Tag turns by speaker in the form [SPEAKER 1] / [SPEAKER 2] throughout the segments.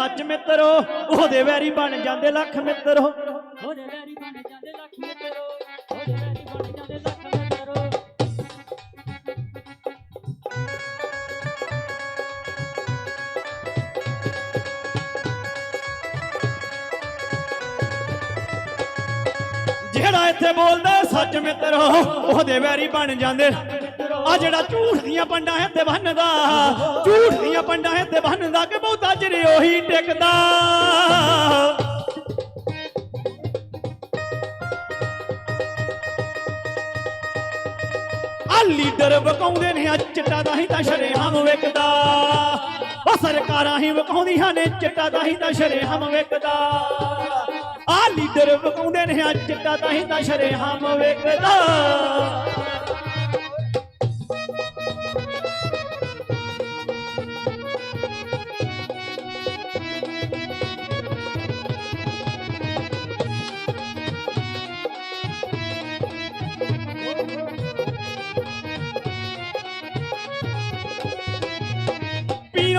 [SPEAKER 1] ਸੱਚ ਮਿੱਤਰੋ ਉਹਦੇ ਵੈਰੀ ਬਣ ਜਾਂਦੇ ਲੱਖ ਮਿੱਤਰੋ।
[SPEAKER 2] ਉਹਦੇ ਵੈਰੀ ਬਣ ਜਾਂਦੇ ਲੱਖ ਮਿੱਤਰੋ ਉਹਦੇ ਵੈਰੀ ਬਣ ਜਾਂਦੇ ਲੱਖ ਮਿੱਤਰੋ।
[SPEAKER 1] ਜਿਹੜਾ ਇੱਥੇ ਬੋਲਦਾ ਸੱਚ ਮਿੱਤਰੋ ਉਹਦੇ ਵੈਰੀ ਬਣ ਜਾਂਦੇ ਆ ਜਿਹੜਾ ਝੂਠ ਦੀਆਂ ਪੰਡਾਂ ਇੱਥੇ ਬੰਨਦਾ ਝੂਠ ਦੀਆਂ ਪੰਡਾਂ ਇੱਥੇ ਬੰਨਦਾ ਕਿ ਬਹੁਤਾ ਚਿਰ ਉਹੀ ਟਿਕਦਾ। ਆ ਲੀਡਰ ਵਕਾਉਂਦੇ ਨੇ, ਆ ਚਿੱਟਾ ਦਾ ਹੀ ਤਾਂ ਸ਼ਰੇਆਮ ਵੇਖਦਾ। ਉਹ ਸਰਕਾਰਾਂ ਹੀ ਵਕਾਉਂਦੀਆਂ ਨੇ, ਚਿੱਟਾ ਦਾ ਹੀ ਤਾਂ ਸ਼ਰੇਆਮ ਵੇਖਦਾ। ਆ ਲੀਡਰ ਵਕਾਉਂਦੇ ਨੇ, ਆ ਚਿੱਟਾ ਦਾ ਹੀ ਤਾਂ ਸ਼ਰੇਆਮ ਵੇਖਦਾ।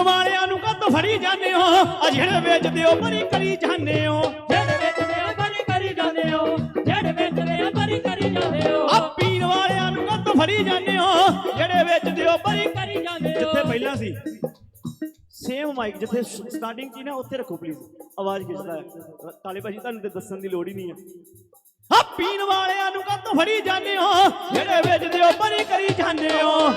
[SPEAKER 1] ਵਾਲਿਆਂ ਨੂੰ ਕਦ ਫੜੀ ਜਾਂਦੇ ਹੋ। ਆ ਜਿਹੜੇ ਵੇਚਦੇ ਹੋ ਬਰੀ ਕਰੀ ਜਾਂਦੇ ਹੋ।
[SPEAKER 2] ਜਿਹੜੇ ਵੇਚਦੇ ਆ ਬਰੀ ਕਰੀ ਜਾਂਦੇ ਹੋ। ਜਿਹੜੇ ਵੇਚਦੇ ਆ ਬਰੀ ਕਰੀ ਜਾਂਦੇ ਹੋ।
[SPEAKER 1] ਆ ਪੀਣ ਵਾਲਿਆਂ ਨੂੰ ਕਦ ਫੜੀ ਜਾਂਦੇ ਹੋ। ਜਿਹੜੇ ਵੇਚਦੇ ਹੋ ਬਰੀ
[SPEAKER 2] ਕਰੀ ਜਾਂਦੇ ਹੋ।
[SPEAKER 1] ਜਿੱਥੇ ਪਹਿਲਾਂ ਸੀ। ਸੇਮ ਮਾਈਕ ਜਿੱਥੇ ਸਟਾਰਟਿੰਗ ਕੀ ਨਾ ਉੱਥੇ ਰੱਖੋ ਪਲੀਜ਼ ਆਵਾਜ਼ ਖਿੱਚਦਾ ਹੈ। ਕਾਲੇ ਭਾਜੀ ਤੁਹਾਨੂੰ ਤੇ ਦੱਸਣ ਦੀ ਲੋੜ ਹੀ ਨਹੀਂ ਹੈ। ਆ ਪੀਣ ਵਾਲਿਆਂ ਨੂੰ ਕਦ ਫੜੀ ਜਾਂਦੇ ਹੋ। ਜਿਹੜੇ ਵੇਚਦੇ ਹੋ ਬਰੀ ਕਰੀ ਜਾਂਦੇ ਹੋ।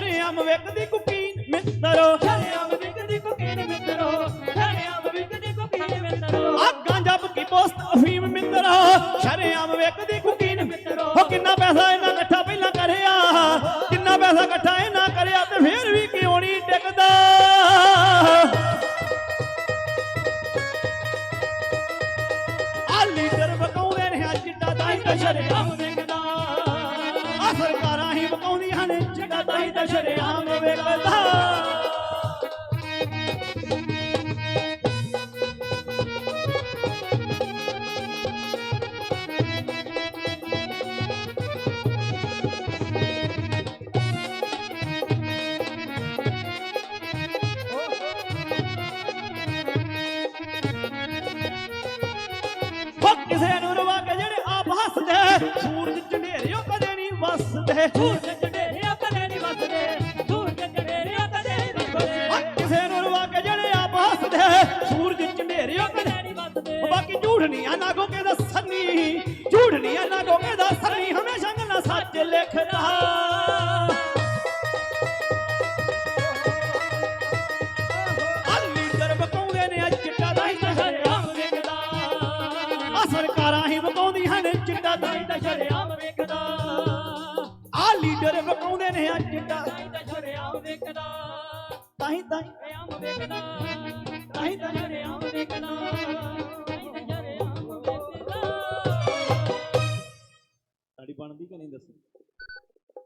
[SPEAKER 1] ਸ਼ਰੇਆਮ ਵੇਖਦੀ ਕੁਕੀਨ ਮਿੱਤਰੋ
[SPEAKER 2] ਸ਼ਰੇਆਮ ਵਿਕਦੀ ਕੋਕੀਨ ਮਿੱਤਰੋ ਸ਼ਰੇਆਮ ਵਿਕਦੀ ਕੋਕੀਨ ਮਿੱਤਰੋ।
[SPEAKER 1] ਆ ਗਾਂਜਾ ਭੁੱਕੀ ਪੋਸਟ ਅਫੀਮ ਮਿੱਤਰੋ ਸ਼ਰੇਆਮ ਵੇਖਦੀ ਕੁਕੀਨ ਮਿੱਤਰੋ। ਹੋ ਕਿੰਨਾ ਪੈਸਾ ਇਹਨਾਂ ਇਕੱਠਾ ਪਹਿਲਾਂ ਕਰਿਆ, ਕਿੰਨਾ ਪੈਸਾ ਇਕੱਠਾ ਇਹਨਾਂ ਕਰਿਆ ਤੇ ਫੇਰ ਵੀ ਕਿਉਂ ਨਹੀਂ ਟਿਕਦਾ? ਆ ਲੀਡਰ ਬਕਾਉਂਦੇ ਨੇ ਆ ਚਿੱਟਾ ਤਾਂ ਹੀ ਤਾਂ ਤਾਂ ਹੀ ਤਾਂ ਸ਼ਰੇਆਮ ਵੇਖਦਾ। ਹੋ ਕਿਸੇ ਨੂੰ ਰਵਾ ਕੇ ਜਿਹੜੇ ਆਪ ਹੱਸਦੇ ਸੂਰਜ ਝੰਡੇਰਿਓ ਕਦੇ ਨਹੀਂ ਵਸਦੇ
[SPEAKER 2] ਸੂਰਜ ਚੜੇਰਿਆ
[SPEAKER 1] ਲਿਖਦਾ। ਆ ਲੀਡਰ ਬਕਾਉਂਦੇ ਨੇ ਅੱਜ ਚਿੱਟਾ ਦਾ ਹੀ ਤਾਂ ਸ਼ਰੇਆਮ
[SPEAKER 2] ਸ਼ਰੇਆਮ ਵਿਕਦਾ
[SPEAKER 1] ਸਰਕਾਰਾਂ ਹੀ ਵਕਾਉਂਦੀਆਂ ਨੇ ਚਿੱਟਾ ਦਾ ਹੀ ਤਾਂ ਆ ਲੀਡਰ ਬਕਾਉਂਦੇ ਨੇ ਅੱਜ ਚਿੱਟਾ
[SPEAKER 2] ਸ਼ਰੇਆਮ ਵਿਕਦਾ
[SPEAKER 1] ਤਾਂ ਹੀ ਤਾਂ
[SPEAKER 2] ਸ਼ਰੇਆਮ ਵਿਕਦਾ ਸ਼ਰੇਆਮ